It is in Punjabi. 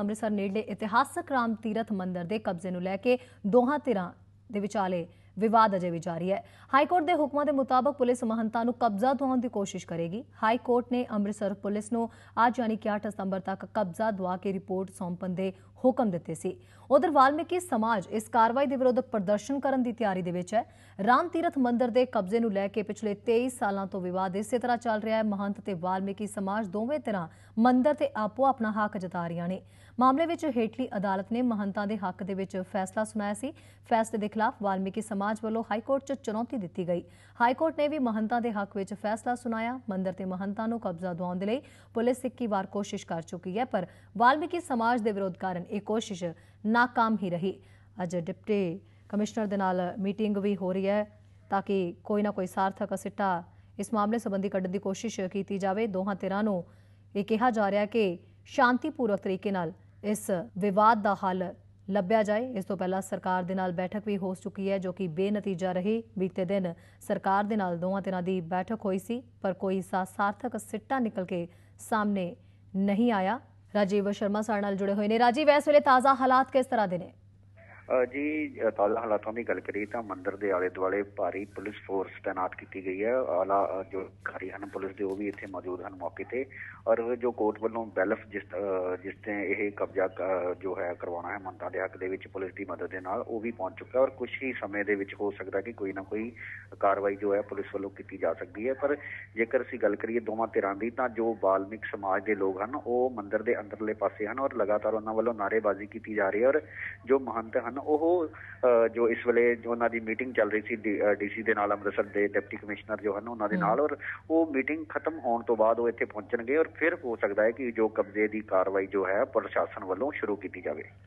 ਅੰਮ੍ਰਿਤਸਰ ਨੇੜਲੇ ਇਤਿਹਾਸਕ ਰਾਮ ਤੀਰਥ ਮੰਦਿਰ ਦੇ ਕਬਜ਼ੇ ਨੂੰ ਲੈ ਕੇ ਦੋਹਾਂ ਧਿਰਾਂ ਦੇ ਵਿਚਾਲੇ ਵਿਵਾਦ ਅਜੇ ਵੀ ਜਾਰੀ ਹੈ। ਹਾਈ ਕੋਰਟ ਦੇ ਹੁਕਮਾਂ ਦੇ ਮੁਤਾਬਕ ਪੁਲਿਸ ਮਹੰਤਾਂ ਨੂੰ ਕਬਜ਼ਾ ਦਵਾਉਣ ਦੀ ਕੋਸ਼ਿਸ਼ ਕਰੇਗੀ। ਹਾਈ ਕੋਰਟ ਨੇ ਅੰਮ੍ਰਿਤਸਰ ਪੁਲਿਸ ਨੂੰ ਅੱਜ ਯਾਨੀ ਕਿ 8 ਸਤੰਬਰ ਤੱਕ ਕਬਜ਼ਾ ਦਵਾ ਕੇ ਰਿਪੋਰਟ ਸੌਂਪਣ ਦੇ ਹੁਕਮ ਦਿੱਤੇ ਸੀ। ਉਧਰ ਵਾਲਮੀਕੀ ਸਮਾਜ ਇਸ ਕਾਰਵਾਈ ਦੇ ਵਿਰੁੱਧ ਪ੍ਰਦਰਸ਼ਨ ਕਰਨ ਦੀ ਤਿਆਰੀ ਦੇ ਵਿੱਚ ਹੈ। ਰਾਮ ਤੀਰਥ ਮੰਦਿਰ ਦੇ ਕਬਜ਼ੇ ਨੂੰ ਲੈ ਕੇ ਪਿਛਲੇ 23 ਸਾਲਾਂ ਤੋਂ ਵਿਵਾਦ ਇਸੇ ਤਰ੍ਹਾਂ ਚੱਲ ਰਿਹਾ ਹੈ। ਮਹੰਤ ਤੇ ਵਾਲਮੀਕੀ ਸਮਾਜ ਦੋਵੇਂ ਤਰ੍ਹਾਂ ਮੰਦਿਰ ਤੇ ਆਪੋ ਆਪਣਾ ਹੱਕ ਜਤਾ ਰਹੀਆਂ ਨੇ। ਮਾਮਲੇ ਵਿੱਚ ਹੇਠਲੀ ਅਦਾਲਤ ਨੇ ਮਹੰਤਾਂ ਦੇ ਹੱਕ ਦੇ ਵਿੱਚ ਫੈਸਲਾ ਸੁਣਾਇਆ ਸੀ। ਫੈਸਲੇ ਦੇ ਖਿਲਾਫ ਵਾਲਮੀਕੀ ਸਮਾਜ ਵੱਲੋਂ ਹਾਈ ਕੋਰਟ 'ਚ ਚੁਣੌਤੀ ਦਿੱਤੀ ਗਈ। ਹਾਈ ਕੋਰਟ ਨੇ ਵੀ ਮਹੰਤਾਂ ਦੇ ਹੱਕ ਵਿੱਚ ਫੈਸਲਾ ਸੁਣਾਇਆ। ਮੰਦਰ ਤੇ ਮਹੰਤਾਂ ਨੂੰ ਕਬਜ਼ਾ ਦਿਵਾਉਣ ਦੇ ਲਈ ਪੁਲਿਸ ਇੱਕੀ ਵਾਰ ਕੋਸ਼ਿਸ਼ ਕਰ ਚੁੱਕੀ ਹੈ, ਪਰ ਵਾਲਮੀਕੀ ਸਮਾਜ ਦੇ ਵਿਰੋਧ ਕਾਰਨ ਇਹ ਕੋਸ਼ਿਸ਼ ਨਾਕਾਮ ਹੀ ਰਹੀ। ਅੱਜ ਡਿਪਟੀ ਕਮਿਸ਼ਨਰ ਦੇ ਨਾਲ ਮੀਟਿੰਗ ਵੀ ਹੋ ਰਹੀ ਹੈ ਤਾਂ ਕਿ ਕੋਈ ਨਾ ਕੋਈ ਸਾਰਥਕ ਸਿੱਟਾ ਇਸ ਮਾਮਲੇ ਸੰਬੰਧੀ ਕੱਢਣ ਦੀ ਕੋਸ਼ਿਸ਼ ਕੀਤੀ ਜਾਵੇ। ਦੋਹਾਂ ਧਿਰਾਂ ਨੂੰ ਇਹ ਕਿਹਾ ਜਾ ਰਿਹਾ ਕਿ ਸ਼ਾਂਤੀਪੂਰਵਕ ਤਰੀਕੇ ਨਾਲ ਇਸ ਵਿਵਾਦ ਦਾ ਹੱਲ ਲੱਭਿਆ ਜਾਏ। ਇਸ ਤੋਂ ਪਹਿਲਾਂ ਸਰਕਾਰ ਦੇ ਨਾਲ ਬੈਠਕ ਵੀ ਹੋ ਚੁੱਕੀ ਹੈ, ਜੋ ਕਿ ਬੇਨਤੀਜਾ ਰਹੀ। ਬੀਤੇ ਦਿਨ ਸਰਕਾਰ ਦੇ ਨਾਲ ਦੋਵਾਂ ਧਿਰਾਂ ਦੀ ਬੈਠਕ ਹੋਈ ਸੀ, ਪਰ ਕੋਈ ਸਾ, ਸਾਰਥਕ ਸਿੱਟਾ ਨਿਕਲ ਕੇ ਸਾਹਮਣੇ ਨਹੀਂ ਆਇਆ। ਰਾਜੀਵ ਸ਼ਰਮਾ ਸਾਡੇ ਨਾਲ ਜੁੜੇ ਹੋਏ ਨੇ। ਰਾਜੀਵ, ਇਸ ਵੇਲੇ ਤਾਜ਼ਾ ਹਾਲਾਤ ਕਿਸ ਤਰ੍ਹਾਂ ਦੇ ਨੇ? ਜੀ ਤਾਜ਼ਾ ਹਾਲਾਤਾਂ ਦੀ ਗੱਲ ਕਰੀਏ ਤਾਂ ਮੰਦਿਰ ਦੇ ਆਲੇ ਦੁਆਲੇ ਭਾਰੀ ਪੁਲਿਸ ਫੋਰਸ ਤਾਇਨਾਤ ਕੀਤੀ ਗਈ ਹੈ। ਆਲਾ ਜੋ ਅਧਿਕਾਰੀ ਹਨ ਪੁਲਿਸ ਦੇ, ਉਹ ਵੀ ਇੱਥੇ ਮੌਜੂਦ ਹਨ ਮੌਕੇ ਤੇ। ਔਰ ਜੋ ਕੋਰਟ ਵੱਲੋਂ ਬੈਲਫ ਜਿਸ ਜਿਸ ਤੇ ਇਹ ਕਬਜ਼ਾ ਜੋ ਹੈ ਕਰਵਾਉਣਾ ਹੈ ਮੰਤਾਂ ਦੇ ਹੱਕ ਦੇ ਵਿੱਚ ਪੁਲਿਸ ਦੀ ਮਦਦ ਦੇ ਨਾਲ, ਉਹ ਵੀ ਪਹੁੰਚ ਚੁੱਕਾ ਔਰ ਕੁਝ ਹੀ ਸਮੇਂ ਦੇ ਵਿੱਚ ਹੋ ਸਕਦਾ ਕਿ ਕੋਈ ਨਾ ਕੋਈ ਕਾਰਵਾਈ ਜੋ ਹੈ ਪੁਲਿਸ ਵੱਲੋਂ ਕੀਤੀ ਜਾ ਸਕਦੀ ਹੈ। ਪਰ ਜੇਕਰ ਅਸੀਂ ਗੱਲ ਕਰੀਏ ਦੋਵਾਂ ਧਿਰਾਂ ਦੀ, ਤਾਂ ਜੋ ਬਾਲਮਿਕ ਸਮਾਜ ਦੇ ਲੋਕ ਹਨ, ਉਹ ਮੰਦਿਰ ਦੇ ਅੰਦਰਲੇ ਪਾਸੇ ਹਨ ਔਰ ਲਗਾਤਾਰ ਉਹਨਾਂ ਵੱਲੋਂ ਨਾਅਰੇਬਾਜ਼ੀ ਕੀਤੀ ਜਾ ਰਹੀ ਹੈ। ਔਰ ਜੋ ਮਹੰਤ ਹਨ ਉਹ ਜੋ ਇਸ ਵੇਲੇ ਜੋ ਉਹਨਾਂ ਦੀ ਮੀਟਿੰਗ ਚੱਲ ਰਹੀ ਸੀ ਡੀਸੀ ਦੇ ਨਾਲ ਅੰਮ੍ਰਿਤਸਰ ਦੇ ਡਿਪਟੀ ਕਮਿਸ਼ਨਰ ਜੋ ਹਨ ਉਹਨਾਂ ਦੇ ਨਾਲ ਔਰ ਉਹ ਮੀਟਿੰਗ ਖਤਮ ਹੋਣ ਤੋਂ ਬਾਅਦ ਉਹ ਇੱਥੇ ਪਹੁੰਚਣਗੇ ਔਰ ਫਿਰ ਹੋ ਸਕਦਾ ਹੈ ਕਿ ਜੋ ਕਬਜ਼ੇ ਦੀ ਕਾਰਵਾਈ ਜੋ ਹੈ ਪ੍ਰਸ਼ਾਸਨ ਵੱਲੋਂ ਸ਼ੁਰੂ ਕੀਤੀ ਜਾਵੇ।